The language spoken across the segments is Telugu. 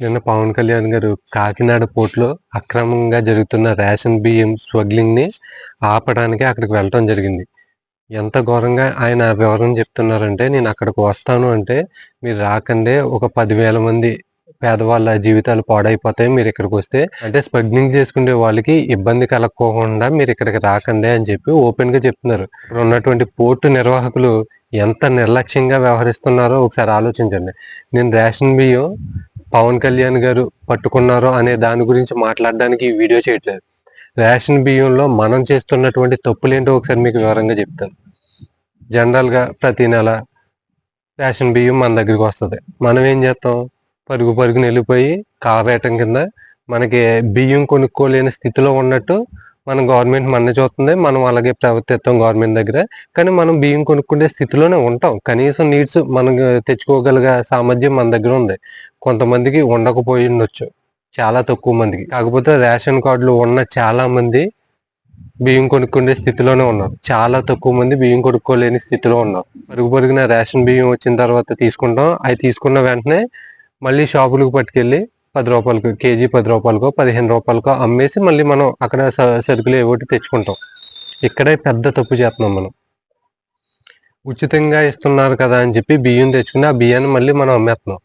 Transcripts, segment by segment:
నిన్న పవన్ కళ్యాణ్ గారు కాకినాడ పోర్టులో అక్రమంగా జరుగుతున్న రేషన్ బియ్యం స్మగ్లింగ్ని ఆపడానికి అక్కడికి వెళ్ళటం జరిగింది. ఎంత ఘోరంగా ఆయన వివరణ చెప్తున్నారంటే నేను అక్కడికి వస్తాను అంటే మీరు రాకండే. ఒక పదివేల మంది పేదవాళ్ళ జీవితాలు పాడైపోతాయి. మీరు ఇక్కడికి వస్తే అంటే స్మగ్లింగ్ చేసుకునే వాళ్ళకి ఇబ్బంది కలగకోకుండా మీరు ఇక్కడికి రాకండి అని చెప్పి ఓపెన్గా చెప్తున్నారు. ఇక్కడ ఉన్నటువంటి పోర్టు నిర్వాహకులు ఎంత నిర్లక్ష్యంగా వ్యవహరిస్తున్నారో ఒకసారి ఆలోచించండి. నేను రేషన్ బియ్యం పవన్ కళ్యాణ్ గారు పట్టుకున్నారో అనే దాని గురించి మాట్లాడడానికి ఈ వీడియో చేయట్లేదు. రేషన్ బియ్యంలో మనం చేస్తున్నటువంటి తప్పులేంటో ఒకసారి మీకు వివరంగా చెప్తాను. జనరల్గా ప్రతి నెల రేషన్ బియ్యం మన దగ్గరికి వస్తుంది. మనం ఏం చేస్తాం? పరుగు పరుగున వెళ్ళిపోయి కావేయటం కింద మనకి బియ్యం కొనుక్కోలేని స్థితిలో ఉన్నట్టు మన గవర్నమెంట్ మన చూస్తుంది మనం అలాగే ప్రవర్తిస్తాం గవర్నమెంట్ దగ్గర కానీ మనం బియ్యం కొనుక్కునే స్థితిలోనే ఉంటాం. కనీసం నీడ్స్ మనం తెచ్చుకోగలిగే సామర్థ్యం మన దగ్గర ఉంది. కొంతమందికి ఉండకపోయి ఉండొచ్చు చాలా తక్కువ మందికి. కాకపోతే రేషన్ కార్డులు ఉన్న చాలా మంది బియ్యం కొనుక్కునే స్థితిలోనే ఉన్నారు. చాలా తక్కువ మంది బియ్యం కొనుక్కోలేని స్థితిలో ఉన్నారు. పరుగు పరుగున రేషన్ బియ్యం వచ్చిన తర్వాత తీసుకుంటాం. అవి తీసుకున్న వెంటనే మళ్ళీ షాపులకు పట్టుకెళ్ళి పది రూపాయలకు కేజీ పది రూపాయలకో పదిహేను రూపాయలకో అమ్మేసి మళ్ళీ మనం అక్కడ స- సరుకులు ఏవోటి తెచ్చుకుంటాం. ఇక్కడే పెద్ద తప్పు చేస్తున్నాం మనం. ఉచితంగా ఇస్తున్నారు కదా అని చెప్పి బియ్యం తెచ్చుకుని ఆ బియ్యాన్ని మళ్ళీ మనం అమ్మేస్తున్నాం.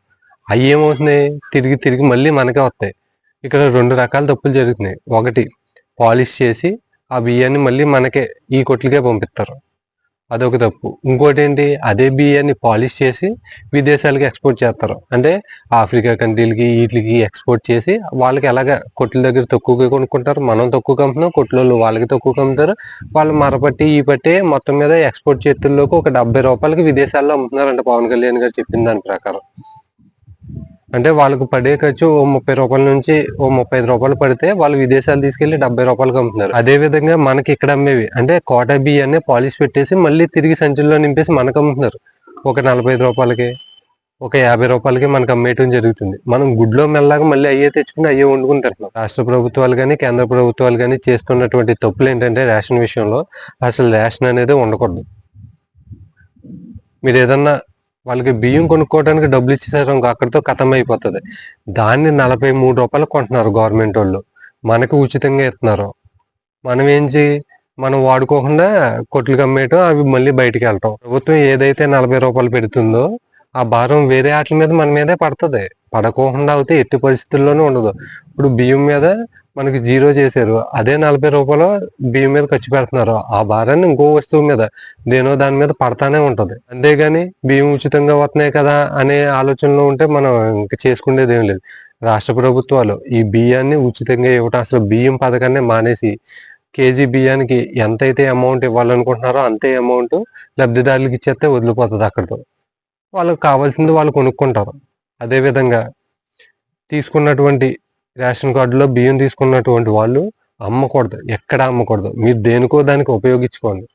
అవి ఏమవుతున్నాయి? తిరిగి తిరిగి మళ్ళీ మనకే వస్తాయి. ఇక్కడ రెండు రకాల తప్పులు జరుగుతున్నాయి. ఒకటి పాలిష్ చేసి ఆ బియ్యాన్ని మళ్ళీ మనకే ఈ కొట్లకే పంపిస్తారు. అదొక తప్పు. ఇంకోటి ఏంటి అదే బియ్యాన్ని పాలిష్ చేసి విదేశాలకు ఎక్స్పోర్ట్ చేస్తారు. అంటే ఆఫ్రికా కంట్రీలకి వీటికి ఎక్స్పోర్ట్ చేసి వాళ్ళకి ఎలాగ కొట్ల దగ్గర తక్కువగా కొనుక్కుంటారు? మనం తక్కువ అమ్ముతున్నాం కొట్లలో వాళ్ళకి తక్కువ అమ్ముతారు వాళ్ళు మరపట్టి ఈ పట్టి మొత్తం మీద ఎక్స్పోర్ట్ చేతుల్లోకి ఒక డెబ్బై రూపాయలకి విదేశాల్లో అమ్ముతున్నారంట పవన్ కళ్యాణ్ గారు చెప్పిన దాని ప్రకారం. అంటే వాళ్ళకు పడే ఖర్చు ఓ ముప్పై రూపాయల నుంచి ఓ ముప్పై ఐదు రూపాయలు పడితే వాళ్ళు విదేశాలు తీసుకెళ్ళి డెబ్బై రూపాయలకు అమ్ముతున్నారు. అదే విధంగా మనకి ఇక్కడ అమ్మేవి. అంటే కోట బియ్యాన్ని పాలిష్ పెట్టేసి మళ్ళీ తిరిగి సంచుల్లో నింపేసి మనకు అమ్ముతున్నారు. ఒక నలభై ఐదు రూపాయలకి ఒక యాభై రూపాయలకి మనకు అమ్మేయటం జరుగుతుంది. మనం గుడ్లో మెల్లగా మళ్ళీ అయ్యే తెచ్చుకుని అయ్యే వండుకుని తింటున్నాం రాష్ట్ర ప్రభుత్వాలు కానీ కేంద్ర ప్రభుత్వాలు కానీ చేస్తున్నటువంటి తప్పులు ఏంటంటే రేషన్ విషయంలో అసలు రేషన్ అనేది ఉండకూడదు. మీరు ఏదన్నా వాళ్ళకి బియ్యం కొనుక్కోవడానికి డబ్బులు ఇచ్చేసారు అక్కడితో కథం అయిపోతుంది దాన్ని నలభై మూడు రూపాయలు కొంటున్నారు గవర్నమెంట్ వాళ్ళు. మనకి ఉచితంగా ఇస్తున్నారు. మనం ఏం మనం వాడుకోకుండా కొట్లు అమ్మేయటం అవి మళ్ళీ బయటికి వెళ్ళటం. ప్రభుత్వం ఏదైతే నలభై రూపాయలు పెడుతుందో ఆ భారం వేరే వాటి మీద మన మీదే పడుతుంది. పడకోకుండా అయితే ఎట్టి పరిస్థితుల్లోనూ ఉండదు. ఇప్పుడు బియ్యం మీద మనకి జీరో చేశారు. అదే నలభై రూపాయలు బియ్యం మీద ఖర్చు పెడుతున్నారు. ఆ భారాన్ని ఇంకో వస్తువు మీద దేనో దాని మీద పడతానే ఉంటది. అంతేగాని బియ్యం ఉచితంగా వస్తున్నాయి కదా అనే ఆలోచనలో ఉంటే మనం ఇంకా చేసుకునేది ఏం లేదు. రాష్ట్ర ప్రభుత్వాలు ఈ బియ్యాన్ని ఉచితంగా ఇవ్వటం అసలు బియ్యం పథకాన్ని మానేసి కేజీ బియ్యానికి ఎంతైతే అమౌంట్ ఇవ్వాలనుకుంటున్నారో అంతే అమౌంట్ లబ్ధిదారులకు ఇచ్చేస్తే వదిలిపోతుంది అక్కడితో. వాళ్ళకి కావాల్సింది వాళ్ళు కొనుక్కుంటారు. అదే విధంగా తీసుకున్నటువంటి రేషన్ కార్డులో బియ్యం తీసుకున్నటువంటి వాళ్ళు అమ్మకూడదు. ఎక్కడ అమ్మకూడదు? మీరు దేనికో దానికి ఉపయోగించుకోండి.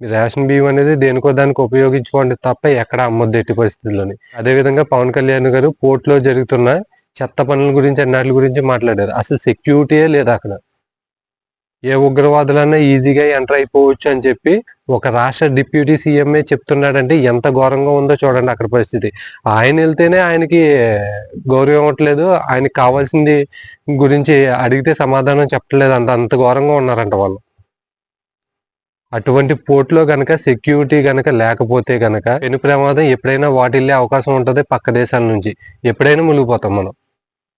మీ రేషన్ బియ్యం అనేది దేనికో దానికి ఉపయోగించుకోండి తప్ప ఎక్కడ అమ్మొద్దు ఎట్టి పరిస్థితుల్లోని. అదే విధంగా పవన్ కళ్యాణ్ గారు పోర్ట్లో జరుగుతున్న చెత్త పనుల గురించి అన్నిటి గురించి మాట్లాడారు. అసలు సెక్యూరిటీయే లేదు అక్కడ. ఏ ఉగ్రవాదులన్నా ఈజీగా ఎంటర్ అయిపోవచ్చు అని చెప్పి ఒక రాష్ట్ర డిప్యూటీ సీఎంఏ చెప్తున్నాడంటే ఎంత ఘోరంగా ఉందో చూడండి అక్కడ పరిస్థితి. ఆయన వెళ్తేనే ఆయనకి గౌరవం ఇవ్వట్లేదు. ఆయనకి కావాల్సింది గురించి అడిగితే సమాధానం చెప్పట్లేదు. అంత అంత ఘోరంగా ఉన్నారంట వాళ్ళు. అటువంటి పోర్ట్లో గనక సెక్యూరిటీ గనక లేకపోతే గనక పెను ప్రమాదం ఎప్పుడైనా వాటిల్లే అవకాశం ఉంటుంది పక్క దేశాల నుంచి. ఎప్పుడైనా మునిగిపోతాం మనం.